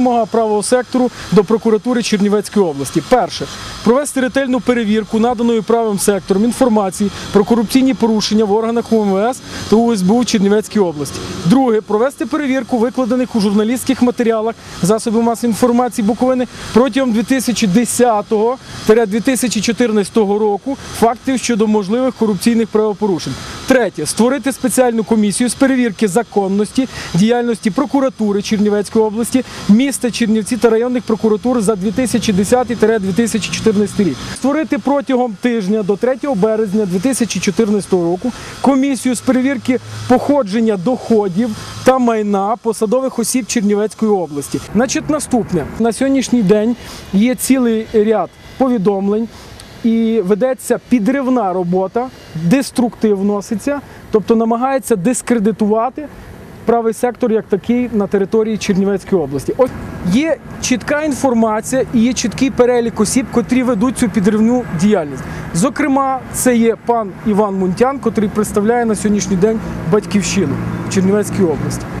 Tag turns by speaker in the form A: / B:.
A: вимога правого сектору до прокуратури Чернівецької області. Перше провести ретельну перевірку наданої правим сектором інформації про корупційні порушення в органах УМВС та УСБУ Чернівецькій області. Друге провести перевірку викладених у журналістських матеріалах засобів масової інформації Буковини протягом 2010-2014 року фактів щодо можливих корупційних правопорушень. Третє створити спеціальну комісію з перевірки законності діяльності прокуратури Чернівецької області, міста Чернівці та районних прокуратур за 2010-2014 рік. Створити протягом тижня до 3 березня 2014 року комісію з перевірки походження доходів та майна посадових осіб Чернівецької області. Значить, наступне на сьогоднішній день є цілий ряд повідомлень. І ведеться підривна робота, деструктив вноситься, тобто намагається дискредитувати правий сектор як такий на території Чернівецької області. Ось є чітка інформація і є чіткий перелік осіб, котрі ведуть цю підривну діяльність. Зокрема, це є пан Іван Мунтян, котрий представляє на сьогоднішній день батьківщину в Чернівецькій області.